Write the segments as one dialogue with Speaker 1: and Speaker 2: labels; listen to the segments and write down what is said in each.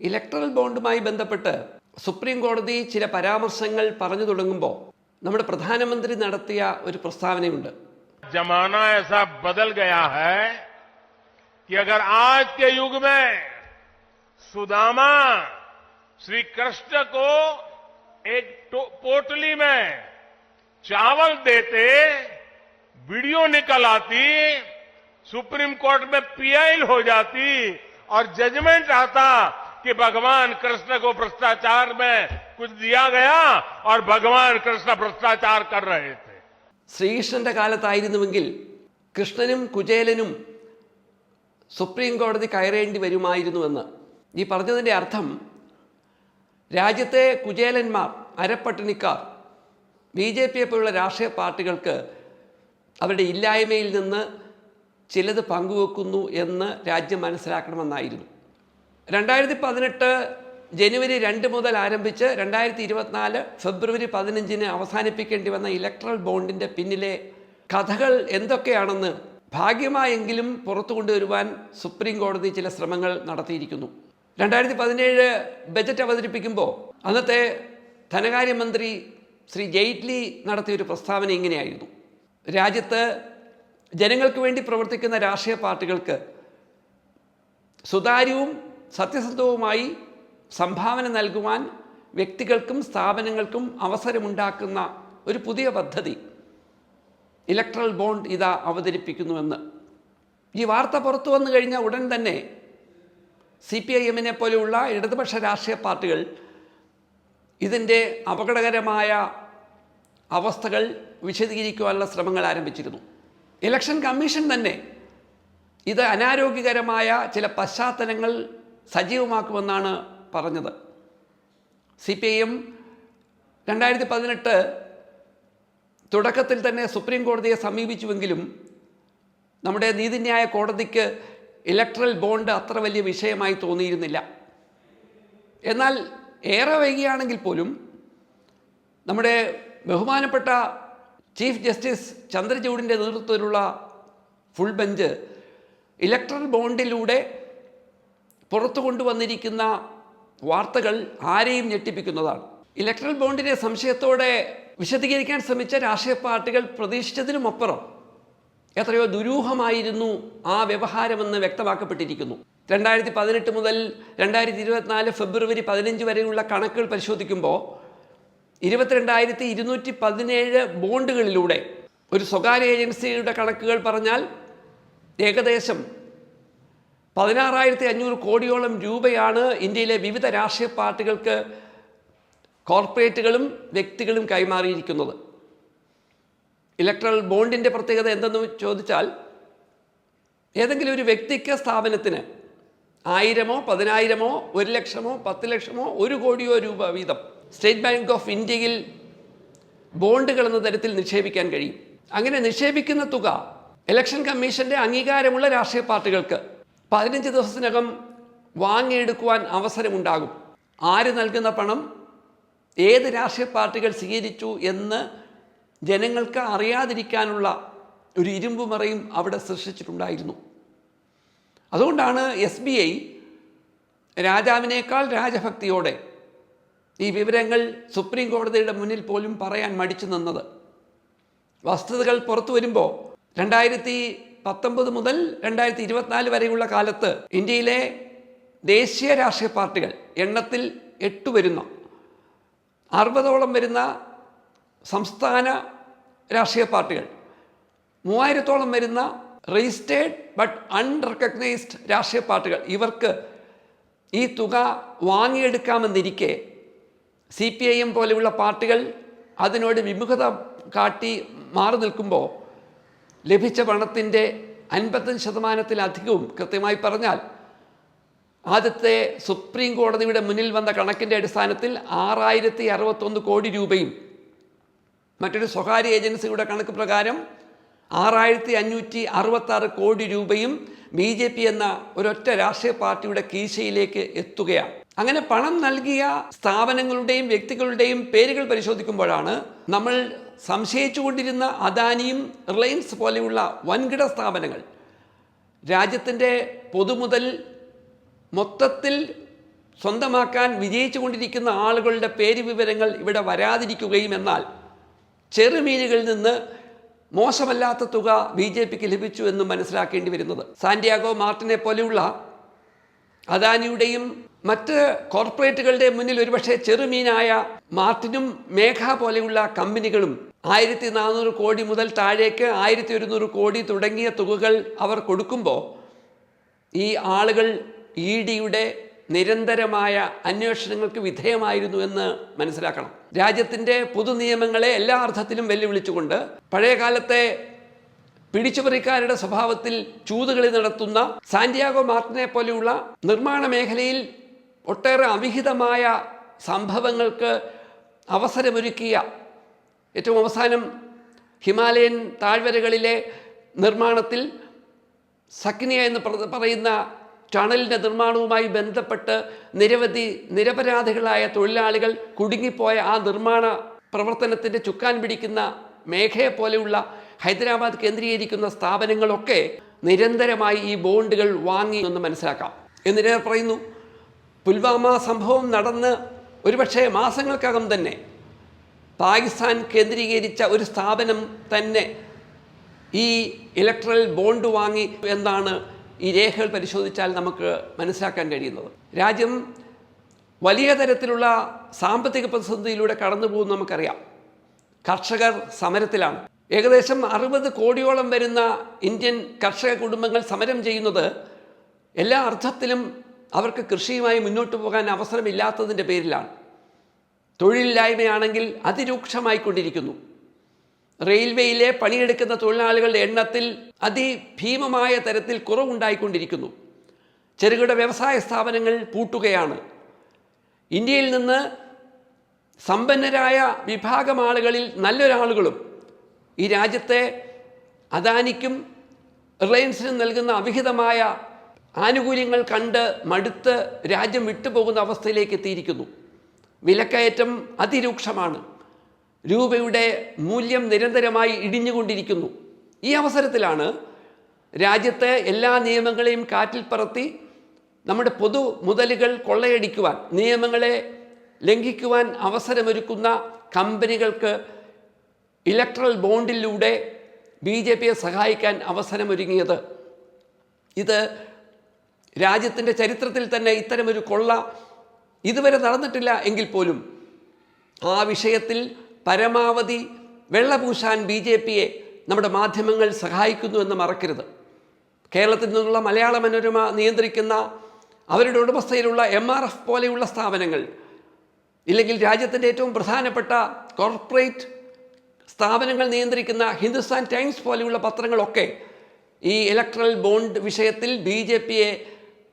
Speaker 1: Electoral ബോണ്ടുമായി ബന്ധപ്പെട്ട് supreme കോടതി ചില പരാമർശങ്ങൾ പറഞ്ഞു തുടങ്ങുമ്പോൾ നമ്മുടെ പ്രധാനമന്ത്രി നടത്തിയ ഒരു പ്രസ്താവനയുണ്ട്
Speaker 2: जमाना ऐसा बदल गया है कि अगर आज के युग में सुदामा श्री कृष्ण को एक टो- पोटली में चावल देते वीडियो निकल आती सुप्रीम कोर्ट में पीआईल हो जाती और जजमेंट आता कि भगवान कृष्ण को भ्रष्टाचार में कुछ दिया गया और भगवान कृष्ण भ्रष्टाचार कर रहे थे
Speaker 1: ശ്രീകൃഷ്ണന്റെ കാലത്തായിരുന്നുവെങ്കിൽ കൃഷ്ണനും കുചേലനും സുപ്രീം കോടതി കയറേണ്ടി വരുമായിരുന്നുവെന്ന് ഈ പറഞ്ഞതിൻ്റെ അർത്ഥം രാജ്യത്തെ കുചേലന്മാർ അരപ്പട്ടിണിക്കാർ ബി ജെ പിയെ പോലുള്ള രാഷ്ട്രീയ പാർട്ടികൾക്ക് അവരുടെ ഇല്ലായ്മയിൽ നിന്ന് ചിലത് പങ്കുവെക്കുന്നു എന്ന് രാജ്യം മനസ്സിലാക്കണമെന്നായിരുന്നു രണ്ടായിരത്തി പതിനെട്ട് ജനുവരി രണ്ട് മുതൽ ആരംഭിച്ച് രണ്ടായിരത്തി ഇരുപത്തിനാല് ഫെബ്രുവരി പതിനഞ്ചിന് അവസാനിപ്പിക്കേണ്ടി വന്ന ഇലക്ട്രൽ ബോണ്ടിന്റെ പിന്നിലെ കഥകൾ എന്തൊക്കെയാണെന്ന് ഭാഗ്യമായെങ്കിലും പുറത്തു കൊണ്ടുവരുവാൻ സുപ്രീം കോടതി ചില ശ്രമങ്ങൾ നടത്തിയിരിക്കുന്നു. രണ്ടായിരത്തി പതിനേഴ് ബജറ്റ് അവതരിപ്പിക്കുമ്പോൾ അന്നത്തെ ധനകാര്യമന്ത്രി ശ്രീ ജെയ്റ്റ്ലി നടത്തിയൊരു പ്രസ്താവന ഇങ്ങനെയായിരുന്നു. രാജ്യത്ത് ജനങ്ങൾക്ക് വേണ്ടി പ്രവർത്തിക്കുന്ന രാഷ്ട്രീയ പാർട്ടികൾക്ക് സുതാര്യവും സത്യസന്ധവുമായി സംഭാവന നൽകുവാൻ വ്യക്തികൾക്കും സ്ഥാപനങ്ങൾക്കും അവസരമുണ്ടാക്കുന്ന ഒരു പുതിയ പദ്ധതി. ഇലക്ട്രൽ ബോണ്ട് ഇതാ അവതരിപ്പിക്കുന്നുവെന്ന്. ഈ വാർത്ത പുറത്തു വന്നു കഴിഞ്ഞ ഉടൻ തന്നെ സി പി ഐ എമ്മിനെ പോലെയുള്ള ഇടതുപക്ഷ രാഷ്ട്രീയ പാർട്ടികൾ ഇതിന്റെ അപകടകരമായ അവസ്ഥകൾ വിശദീകരിക്കുവാനുള്ള ശ്രമങ്ങൾ ആരംഭിച്ചിരുന്നു. ഇലക്ഷൻ കമ്മീഷൻ തന്നെ ഇത് അനാരോഗ്യകരമായ ചില പശ്ചാത്തലങ്ങൾ സജീവമാക്കുമെന്നാണ് പറഞ്ഞത്. സി പി ഐ എം രണ്ടായിരത്തി പതിനെട്ട് തുടക്കത്തിൽ തന്നെ സുപ്രീം കോടതിയെ സമീപിച്ചുവെങ്കിലും നമ്മുടെ നീതിന്യായ കോടതിക്ക് ഇലക്ട്രൽ ബോണ്ട് അത്ര വലിയ വിഷയമായി തോന്നിയിരുന്നില്ല. എന്നാൽ ഏറെ വൈകിയാണെങ്കിൽ പോലും നമ്മുടെ ബഹുമാനപ്പെട്ട ചീഫ് ജസ്റ്റിസ് ചന്ദ്രചൂഡിന്റെ നേതൃത്വത്തിലുള്ള ഫുൾ ബെഞ്ച് ഇലക്ട്രൽ ബോണ്ടിലൂടെ പുറത്തു കൊണ്ടുവന്നിരിക്കുന്ന വാർത്തകൾ ആരെയും ഞെട്ടിപ്പിക്കുന്നതാണ്. ഇലക്ട്രൽ ബോണ്ടിനെ സംശയത്തോടെ വിശദീകരിക്കാൻ ശ്രമിച്ച രാഷ്ട്രീയ പാർട്ടികൾ പ്രതീക്ഷിച്ചതിനുമപ്പുറം എത്രയോ ദുരൂഹമായിരുന്നു ആ വ്യവഹാരമെന്ന് വ്യക്തമാക്കപ്പെട്ടിരിക്കുന്നു. രണ്ടായിരത്തി പതിനെട്ട് മുതൽ രണ്ടായിരത്തി ഇരുപത്തിനാല് ഫെബ്രുവരി പതിനഞ്ച് വരെയുള്ള കണക്കുകൾ പരിശോധിക്കുമ്പോൾ ഇരുപത്തിരണ്ടായിരത്തി ഇരുന്നൂറ്റി പതിനേഴ് ബോണ്ടുകളിലൂടെ ഒരു സ്വകാര്യ ഏജൻസിയുടെ കണക്കുകൾ പറഞ്ഞാൽ ഏകദേശം പതിനാറായിരത്തി അഞ്ഞൂറ് കോടിയോളം രൂപയാണ് ഇന്ത്യയിലെ വിവിധ രാഷ്ട്രീയ പാർട്ടികൾക്ക് കോർപ്പറേറ്റുകളും വ്യക്തികളും കൈമാറിയിരിക്കുന്നത്. ഇലക്ട്രൽ ബോണ്ടിന്റെ പ്രത്യേകത എന്തെന്ന് ചോദിച്ചാൽ ഏതെങ്കിലും ഒരു വ്യക്തിക്ക് സ്ഥാപനത്തിന് ആയിരമോ പതിനായിരമോ ഒരു ലക്ഷമോ പത്ത് ലക്ഷമോ ഒരു കോടിയോ രൂപ വീതം സ്റ്റേറ്റ് ബാങ്ക് ഓഫ് ഇന്ത്യയിൽ ബോണ്ടുകൾ എന്ന തരത്തിൽ നിക്ഷേപിക്കാൻ കഴിയും. അങ്ങനെ നിക്ഷേപിക്കുന്ന തുക ഇലക്ഷൻ കമ്മീഷന്റെ അംഗീകാരമുള്ള രാഷ്ട്രീയ പാർട്ടികൾക്ക് പതിനഞ്ച് ദിവസത്തിനകം വാങ്ങിയെടുക്കുവാൻ അവസരമുണ്ടാകും. ആര് നൽകുന്ന പണം? ഏത് രാഷ്ട്രീയ പാർട്ടികൾ സ്വീകരിച്ചു എന്ന് ജനങ്ങൾക്ക് അറിയാതിരിക്കാനുള്ള ഒരു ഇരുമ്പുമറയും അവിടെ സൃഷ്ടിച്ചിട്ടുണ്ടായിരുന്നു. അതുകൊണ്ടാണ് എസ് ബി ഐ രാജാവിനേക്കാൾ രാജഭക്തിയോടെ ഈ വിവരങ്ങൾ സുപ്രീം കോടതിയുടെ മുന്നിൽ പോലും പറയാൻ മടിച്ചു നിന്നത്. വസ്തുതകൾ പുറത്തു വരുമ്പോൾ രണ്ടായിരത്തി പത്തൊമ്പത് മുതൽ രണ്ടായിരത്തി ഇരുപത്തിനാല് വരെയുള്ള കാലത്ത് ഇന്ത്യയിലെ ദേശീയ രാഷ്ട്രീയ പാർട്ടികൾ എണ്ണത്തിൽ എട്ട് വരുന്ന. അറുപതോളം വരുന്ന സംസ്ഥാന രാഷ്ട്രീയ പാർട്ടികൾ മൂവായിരത്തോളം വരുന്ന രജിസ്റ്റേഡ് ബട്ട് അൺറെക്കഗ്നൈസ്ഡ് രാഷ്ട്രീയ പാർട്ടികൾ. ഇവർക്ക് ഈ തുക വാങ്ങിയെടുക്കാമെന്നിരിക്കെ സി പി ഐ എം പോലെയുള്ള പാർട്ടികൾ അതിനോട് വിമുഖത കാട്ടി മാറി നിൽക്കുമ്പോൾ ലഭിച്ച പണത്തിന്റെ അൻപത്തഞ്ച് ശതമാനത്തിലധികവും കൃത്യമായി പറഞ്ഞാൽ ആദ്യത്തെ സുപ്രീം കോടതിയുടെ മുന്നിൽ വന്ന കണക്കിന്റെ അടിസ്ഥാനത്തിൽ ആറായിരത്തി അറുപത്തൊന്ന് കോടി രൂപയും മറ്റൊരു സ്വകാര്യ ഏജൻസിയുടെ കണക്ക് പ്രകാരം ആറായിരത്തി അഞ്ഞൂറ്റി അറുപത്താറ് കോടി രൂപയും ബി ജെ പി എന്ന ഒരൊറ്റ രാഷ്ട്രീയ പാർട്ടിയുടെ കീശയിലേക്ക് എത്തുകയാണ്. അങ്ങനെ പണം നൽകിയ സ്ഥാപനങ്ങളുടെയും വ്യക്തികളുടെയും പേരുകൾ പരിശോധിക്കുമ്പോഴാണ് നമ്മൾ സംശയിച്ചുകൊണ്ടിരുന്ന അദാനിയും റിലയൻസ് പോലെയുള്ള വൻകിട സ്ഥാപനങ്ങൾ രാജ്യത്തിന്റെ പൊതുമുതൽ മൊത്തത്തിൽ സ്വന്തമാക്കാൻ വിജയിച്ചുകൊണ്ടിരിക്കുന്ന ആളുകളുടെ പേര് വിവരങ്ങൾ ഇവിടെ വരാതിരിക്കുകയും എന്നാൽ ചെറുമീനുകളിൽ നിന്ന് മോശമല്ലാത്ത തുക ബി ജെ പിക്ക് ലഭിച്ചു എന്ന് മനസ്സിലാക്കേണ്ടി വരുന്നത്. സാന്റിയാഗോ മാർട്ടിനെ പോലെയുള്ള അദാനിയുടെയും മറ്റ് കോർപ്പറേറ്റുകളുടെ മുന്നിൽ ഒരുപക്ഷെ ചെറുമീനായ മാർട്ടിനും മേഘ പോലെയുള്ള കമ്പനികളും ആയിരത്തി നാനൂറ് കോടി മുതൽ താഴേക്ക് ആയിരത്തി ഒരുന്നൂറ് കോടി തുടങ്ങിയ തുകകൾ അവർ കൊടുക്കുമ്പോൾ ഈ ആളുകൾ ഇ ഡിയുടെ നിരന്തരമായ അന്വേഷണങ്ങൾക്ക് വിധേയമായിരുന്നു എന്ന് മനസ്സിലാക്കണം. രാജ്യത്തിന്റെ പൊതുനിയമങ്ങളെ എല്ലാ അർത്ഥത്തിലും വെല്ലുവിളിച്ചുകൊണ്ട് പഴയകാലത്തെ പിടിച്ചുപറിക്കാരുടെ സ്വഭാവത്തിൽ ചൂതുകളി നടത്തുന്ന സാന്റിയാഗോ മാർട്ടിനെ പോലെയുള്ള നിർമ്മാണ മേഖലയിൽ ഒട്ടേറെ അവിഹിതമായ സംഭവങ്ങൾക്ക് അവസരമൊരുക്കിയ ഏറ്റവും അവസാനം ഹിമാലയൻ താഴ്വരകളിലെ നിർമ്മാണത്തിൽ സക്നിയ എന്ന് പറയുന്ന ടണലിന്റെ നിർമ്മാണവുമായി ബന്ധപ്പെട്ട് നിരവധി നിരപരാധികളായ തൊഴിലാളികൾ കുടുങ്ങിപ്പോയ ആ നിർമ്മാണ പ്രവർത്തനത്തിന്റെ ചുക്കാൻ പിടിക്കുന്ന മേഘയെ പോലെയുള്ള ഹൈദരാബാദ് കേന്ദ്രീകരിക്കുന്ന സ്ഥാപനങ്ങളൊക്കെ നിരന്തരമായി ഈ ബോണ്ടുകൾ വാങ്ങി എന്ന് മനസ്സിലാക്കാം. എന്നിട്ട് പറയുന്നു പുൽവാമ സംഭവം നടന്ന് ഒരുപക്ഷെ മാസങ്ങൾക്കകം തന്നെ പാകിസ്ഥാൻ കേന്ദ്രീകരിച്ച ഒരു സ്ഥാപനം തന്നെ ഈ ഇലക്ട്രൽ ബോണ്ട് വാങ്ങി എന്നാണ് ഈ രേഖകൾ പരിശോധിച്ചാൽ നമുക്ക് മനസ്സിലാക്കാൻ കഴിയുന്നത്. രാജ്യം വലിയ തരത്തിലുള്ള സാമ്പത്തിക പ്രതിസന്ധിയിലൂടെ കടന്നു നമുക്കറിയാം. കർഷകർ സമരത്തിലാണ്. ഏകദേശം അറുപത് കോടിയോളം വരുന്ന ഇന്ത്യൻ കർഷക കുടുംബങ്ങൾ സമരം ചെയ്യുന്നത് എല്ലാ അർത്ഥത്തിലും അവർക്ക് കൃഷിയുമായി മുന്നോട്ട് പോകാൻ അവസരമില്ലാത്തതിന്റെ പേരിലാണ്. തൊഴിലില്ലായ്മയാണെങ്കിൽ അതിരൂക്ഷമായിക്കൊണ്ടിരിക്കുന്നു. റെയിൽവേയിലെ പണിയെടുക്കുന്ന തൊഴിലാളികളുടെ എണ്ണത്തിൽ അതിഭീമമായ തരത്തിൽ കുറവുണ്ടായിക്കൊണ്ടിരിക്കുന്നു. ചെറുകിട വ്യവസായ സ്ഥാപനങ്ങൾ പൂട്ടുകയാണ്. ഇന്ത്യയിൽ നിന്ന് സമ്പന്നരായ വിഭാഗം ആളുകളിൽ നല്ലൊരാളുകളും ഈ രാജ്യത്തെ അദാനിക്കും റിലയൻസിനും നൽകുന്ന അവിഹിതമായ ആനുകൂല്യങ്ങൾ കണ്ട് മടുത്ത് രാജ്യം വിട്ടുപോകുന്ന അവസ്ഥയിലേക്ക് എത്തിയിരിക്കുന്നു. വിലക്കയറ്റം അതിരൂക്ഷമാണ്. രൂപയുടെ മൂല്യം നിരന്തരമായി ഇടിഞ്ഞുകൊണ്ടിരിക്കുന്നു. ഈ അവസരത്തിലാണ് രാജ്യത്തെ എല്ലാ നിയമങ്ങളെയും കാറ്റിൽ പറത്തി നമ്മുടെ പൊതു മുതലുകൾ കൊള്ളയടിക്കുവാൻ നിയമങ്ങളെ ലംഘിക്കുവാൻ അവസരമൊരുക്കുന്ന കമ്പനികൾക്ക് ഇലക്ട്രൽ ബോണ്ടിലൂടെ ബി ജെ പിയെ സഹായിക്കാൻ അവസരമൊരുങ്ങിയത്. ഇത് രാജ്യത്തിന്റെ ചരിത്രത്തിൽ തന്നെ ഇത്തരമൊരു കൊള്ള ഇതുവരെ നടന്നിട്ടില്ല എങ്കിൽ പോലും ആ വിഷയത്തിൽ പരമാവധി വെള്ളപൂശാൻ ബി ജെ പിയെ നമ്മുടെ മാധ്യമങ്ങൾ സഹായിക്കുന്നു എന്ന് മറക്കരുത്. കേരളത്തിൽ നിന്നുള്ള മലയാള മനോരമ നിയന്ത്രിക്കുന്ന അവരുടെ ഉടമസ്ഥയിലുള്ള എം ആർ എഫ് പോലെയുള്ള സ്ഥാപനങ്ങൾ ഇല്ലെങ്കിൽ രാജ്യത്തിന്റെ ഏറ്റവും പ്രധാനപ്പെട്ട കോർപ്പറേറ്റ് സ്ഥാപനങ്ങൾ നിയന്ത്രിക്കുന്ന ഹിന്ദുസ്ഥാൻ ടൈംസ് പോലെയുള്ള പത്രങ്ങളൊക്കെ ഈ ഇലക്ട്രൽ ബോണ്ട് വിഷയത്തിൽ ബി ജെ പിയെ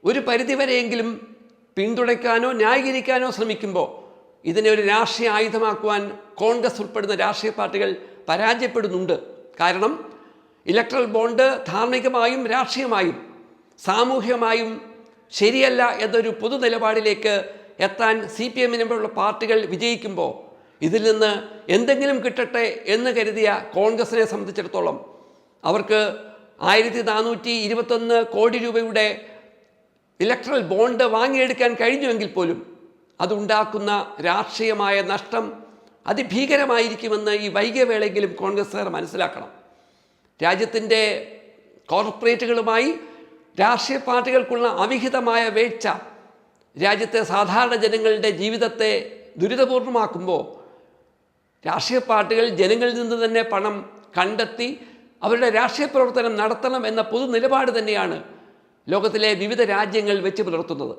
Speaker 1: ഒരു പരിധിവരെയെങ്കിലും പിന്തുണയ്ക്കാനോ ന്യായീകരിക്കാനോ ശ്രമിക്കുമ്പോൾ ഇതിനെ ഒരു രാഷ്ട്രീയ ആയുധമാക്കുവാൻ കോൺഗ്രസ് ഉൾപ്പെടുന്ന രാഷ്ട്രീയ പാർട്ടികൾ പരാജയപ്പെടുന്നുണ്ട്. കാരണം ഇലക്ട്രൽ ബോണ്ട് ധാർമ്മികമായും രാഷ്ട്രീയമായും സാമൂഹികമായും ശരിയല്ല എന്നൊരു പൊതു നിലപാടിലേക്ക് എത്താൻ സി പി എമ്മിനുള്ള പാർട്ടികൾ വിജയിക്കുമ്പോൾ ഇതിൽ നിന്ന് എന്തെങ്കിലും കിട്ടട്ടെ എന്ന് കരുതിയ കോൺഗ്രസിനെ സംബന്ധിച്ചിടത്തോളം അവർക്ക് ആയിരത്തി നാനൂറ്റി ഇരുപത്തൊന്ന് കോടി രൂപയുടെ ഇലക്ട്രൽ ബോണ്ട് വാങ്ങിയെടുക്കാൻ കഴിഞ്ഞുവെങ്കിൽ പോലും അതുണ്ടാക്കുന്ന രാഷ്ട്രീയമായ നഷ്ടം അതിഭീകരമായിരിക്കുമെന്ന് ഈ വൈകിയ വേളയെങ്കിലും കോൺഗ്രസ്സുകാർ മനസ്സിലാക്കണം. രാജ്യത്തിന്റെ കോർപ്പറേറ്റുകളുമായി രാഷ്ട്രീയ പാർട്ടികൾക്കുള്ള അവിഹിതമായ വേഴ്ച രാജ്യത്തെ സാധാരണ ജനങ്ങളുടെ ജീവിതത്തെ ദുരിതപൂർണമാക്കുമ്പോൾ രാഷ്ട്രീയ പാർട്ടികൾ ജനങ്ങളിൽ നിന്ന് തന്നെ പണം കണ്ടെത്തി അവരുടെ രാഷ്ട്രീയ പ്രവർത്തനം നടത്തണം എന്ന പൊതു നിലപാട് തന്നെയാണ് ലോകത്തിലെ വിവിധ രാജ്യങ്ങൾ വെച്ച് പുലർത്തുന്നത്.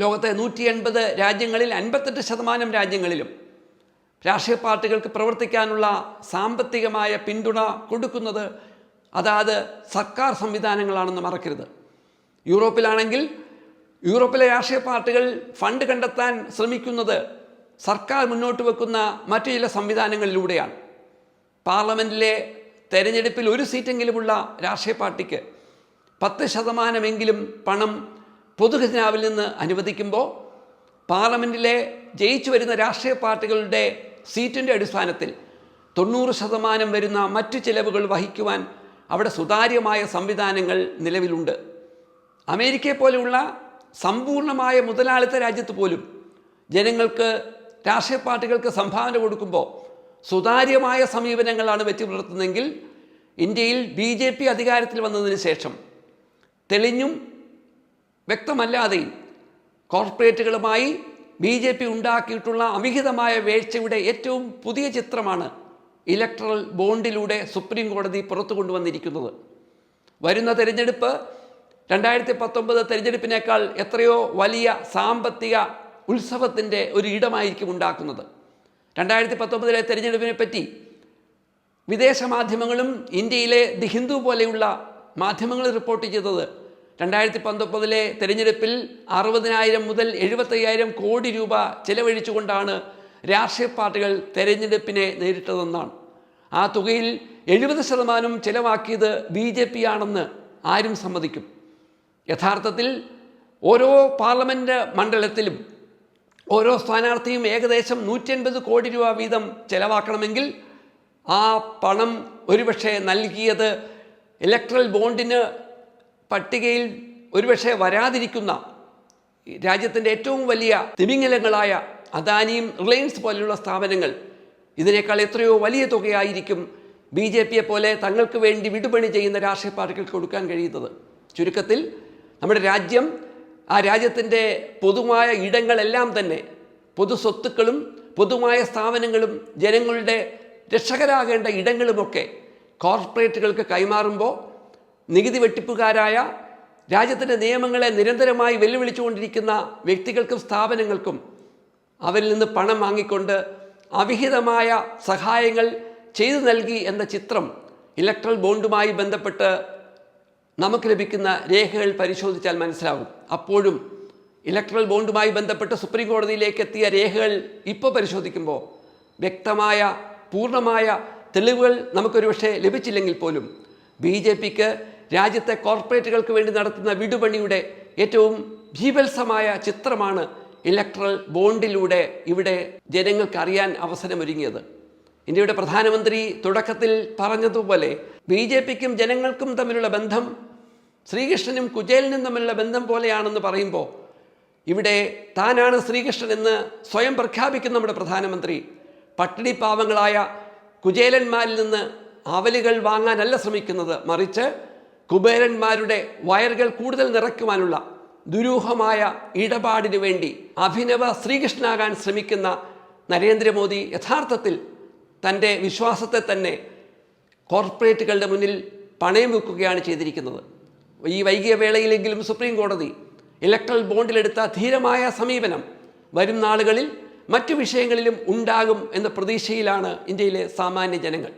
Speaker 1: ലോകത്തെ നൂറ്റി എൺപത് രാജ്യങ്ങളിൽ അൻപത്തെട്ട് ശതമാനം രാജ്യങ്ങളിലും രാഷ്ട്രീയ പാർട്ടികൾക്ക് പ്രവർത്തിക്കാനുള്ള സാമ്പത്തികമായ പിന്തുണ കൊടുക്കുന്നത് അതാത് സർക്കാർ സംവിധാനങ്ങളാണെന്ന് മറക്കരുത്. യൂറോപ്പിലാണെങ്കിൽ യൂറോപ്പിലെ രാഷ്ട്രീയ പാർട്ടികൾ ഫണ്ട് കണ്ടെത്താൻ ശ്രമിക്കുന്നത് സർക്കാർ മുന്നോട്ട് വെക്കുന്ന മറ്റു ചില സംവിധാനങ്ങളിലൂടെയാണ്. പാർലമെന്റിലെ തെരഞ്ഞെടുപ്പിൽ ഒരു സീറ്റെങ്കിലുമുള്ള രാഷ്ട്രീയ പാർട്ടിക്ക് പത്ത് ശതമാനമെങ്കിലും പണം പൊതുഖജനാവിൽ നിന്ന് അനുവദിക്കുമ്പോൾ പാർലമെന്റിലെ ജയിച്ചു വരുന്ന രാഷ്ട്രീയ പാർട്ടികളുടെ സീറ്റിന്റെ അടിസ്ഥാനത്തിൽ തൊണ്ണൂറ് ശതമാനം വരുന്ന മറ്റു ചിലവുകൾ വഹിക്കുവാൻ അവിടെ സുതാര്യമായ സംവിധാനങ്ങൾ നിലവിലുണ്ട്. അമേരിക്കയെ പോലെയുള്ള സമ്പൂർണമായ മുതലാളിത്ത രാജ്യത്ത് പോലും ജനങ്ങൾക്ക് രാഷ്ട്രീയ പാർട്ടികൾക്ക് സംഭാവന കൊടുക്കുമ്പോൾ സുതാര്യമായ സമീപനങ്ങളാണ് വെച്ചു പുലർത്തുന്നതെങ്കിൽ ഇന്ത്യയിൽ ബി ജെ പി അധികാരത്തിൽ വന്നതിന് ശേഷം തെളിഞ്ഞും വ്യക്തമല്ലാതെയും കോർപ്പറേറ്റുകളുമായി ബി ജെ പി ഉണ്ടാക്കിയിട്ടുള്ള അവിഹിതമായ വീഴ്ചയുടെ ഏറ്റവും പുതിയ ചിത്രമാണ് ഇലക്ട്രൽ ബോണ്ടിലൂടെ സുപ്രീം കോടതി പുറത്തു കൊണ്ടുവന്നിരിക്കുന്നത്. വരുന്ന തെരഞ്ഞെടുപ്പ് രണ്ടായിരത്തി പത്തൊമ്പത് തെരഞ്ഞെടുപ്പിനേക്കാൾ എത്രയോ വലിയ സാമ്പത്തിക ഉത്സവത്തിന്റെ ഒരു ഇടമായിരിക്കും ഉണ്ടാക്കുന്നത്. രണ്ടായിരത്തി പത്തൊമ്പതിലെ തെരഞ്ഞെടുപ്പിനെ പറ്റി വിദേശ മാധ്യമങ്ങളും ഇന്ത്യയിലെ ദി ഹിന്ദു പോലെയുള്ള മാധ്യമങ്ങൾ റിപ്പോർട്ട് ചെയ്തത്. രണ്ടായിരത്തി പത്തൊമ്പതിലെ തെരഞ്ഞെടുപ്പിൽ അറുപതിനായിരം മുതൽ എഴുപത്തയ്യായിരം കോടി രൂപ ചെലവഴിച്ചുകൊണ്ടാണ് രാഷ്ട്രീയ പാർട്ടികൾ തെരഞ്ഞെടുപ്പിനെ നേരിട്ടതെന്നാണ്. ആ തുകയിൽ എഴുപത് ശതമാനം ചെലവാക്കിയത് ബി ജെ പി ആണെന്ന് ആരും സമ്മതിക്കും. യഥാർത്ഥത്തിൽ ഓരോ പാർലമെന്റ് മണ്ഡലത്തിലും ഓരോ സ്ഥാനാർത്ഥിയും ഏകദേശം നൂറ്റി അൻപത് കോടി രൂപ വീതം ചെലവാക്കണമെങ്കിൽ ആ പണം ഒരുപക്ഷെ നൽകിയത് ഇലക്ട്രൽ ബോണ്ടിന് പട്ടികയിൽ ഒരുപക്ഷെ വരാതിരിക്കുന്ന രാജ്യത്തിന്റെ ഏറ്റവും വലിയ തിമിംഗലങ്ങളായ അദാനിയും റിലയൻസ് പോലെയുള്ള സ്ഥാപനങ്ങൾ ഇതിനേക്കാൾ എത്രയോ വലിയ തുകയായിരിക്കും ബി ജെ പിയെ പോലെ തങ്ങൾക്ക് വേണ്ടി വിടുപണി ചെയ്യുന്ന രാഷ്ട്രീയ പാർട്ടികൾക്ക് കൊടുക്കാൻ കഴിയുന്നത്. ചുരുക്കത്തിൽ നമ്മുടെ രാജ്യം ആ രാജ്യത്തിന്റെ പൊതുവായ ഇടങ്ങളെല്ലാം തന്നെ പൊതു സ്വത്തുക്കളും പൊതുവായ സ്ഥാപനങ്ങളും ജനങ്ങളുടെ രക്ഷകരാകേണ്ട ഇടങ്ങളുമൊക്കെ കോർപ്പറേറ്റുകൾക്ക് കൈമാറുമ്പോൾ നികുതി വെട്ടിപ്പുകാരായ രാജ്യത്തിന്റെ നിയമങ്ങളെ നിരന്തരമായി വെല്ലുവിളിച്ചുകൊണ്ടിരിക്കുന്ന വ്യക്തികൾക്കും സ്ഥാപനങ്ങൾക്കും അവരിൽ നിന്ന് പണം വാങ്ങിക്കൊണ്ട് അവിഹിതമായ സഹായങ്ങൾ ചെയ്തു നൽകി എന്ന ചിത്രം ഇലക്ട്രൽ ബോണ്ടുമായി ബന്ധപ്പെട്ട് നമുക്ക് ലഭിക്കുന്ന രേഖകൾ പരിശോധിച്ചാൽ മനസ്സിലാവും. അപ്പോഴും ഇലക്ട്രൽ ബോണ്ടുമായി ബന്ധപ്പെട്ട് സുപ്രീം കോടതിയിലേക്ക് എത്തിയ രേഖകൾ ഇപ്പോൾ പരിശോധിക്കുമ്പോൾ വ്യക്തമായ പൂർണമായ തെളിവുകൾ നമുക്കൊരു പക്ഷേ ലഭിച്ചില്ലെങ്കിൽ പോലും ബി ജെ പിക്ക് രാജ്യത്തെ കോർപ്പറേറ്റുകൾക്ക് വേണ്ടി നടത്തുന്ന വിടുപണിയുടെ ഏറ്റവും ഭീഭത്സമായ ചിത്രമാണ് ഇലക്ട്രൽ ബോണ്ടിലൂടെ ഇവിടെ ജനങ്ങൾക്ക് അറിയാൻ അവസരമൊരുങ്ങിയത്. ഇന്ത്യയുടെ പ്രധാനമന്ത്രി തുടക്കത്തിൽ പറഞ്ഞതുപോലെ ബി ജെ പിക്കും ജനങ്ങൾക്കും തമ്മിലുള്ള ബന്ധം ശ്രീകൃഷ്ണനും കുചേലനും തമ്മിലുള്ള ബന്ധം പോലെയാണെന്ന് പറയുമ്പോൾ ഇവിടെ താനാണ് ശ്രീകൃഷ്ണൻ എന്ന് സ്വയം പ്രഖ്യാപിക്കുന്ന നമ്മുടെ പ്രധാനമന്ത്രി. പട്ടിണി പാവങ്ങളായ കുചേലന്മാരിൽ നിന്ന് അവലുകൾ വാങ്ങാനല്ല ശ്രമിക്കുന്നത് മറിച്ച് കുബേരന്മാരുടെ വയറുകൾ കൂടുതൽ നിറയ്ക്കുവാനുള്ള ദുരൂഹമായ ഇടപാടിനു വേണ്ടി അഭിനവ ശ്രീകൃഷ്ണനാകാൻ ശ്രമിക്കുന്ന നരേന്ദ്രമോദി യഥാർത്ഥത്തിൽ തന്റെ വിശ്വാസത്തെ തന്നെ കോർപ്പറേറ്റുകളുടെ മുന്നിൽ പണയം വെക്കുകയാണ് ചെയ്തിരിക്കുന്നത്. ഈ വൈകിയ വേളയിലെങ്കിലും സുപ്രീം കോടതി ഇലക്ട്രൽ ബോണ്ടിലെടുത്ത ധീരമായ സമീപനം വരും നാളുകളിൽ മറ്റു വിഷയങ്ങളിലും ഉണ്ടാകും എന്ന പ്രതീക്ഷയിലാണ് ഇന്ത്യയിലെ സാമാന്യ ജനങ്ങൾ.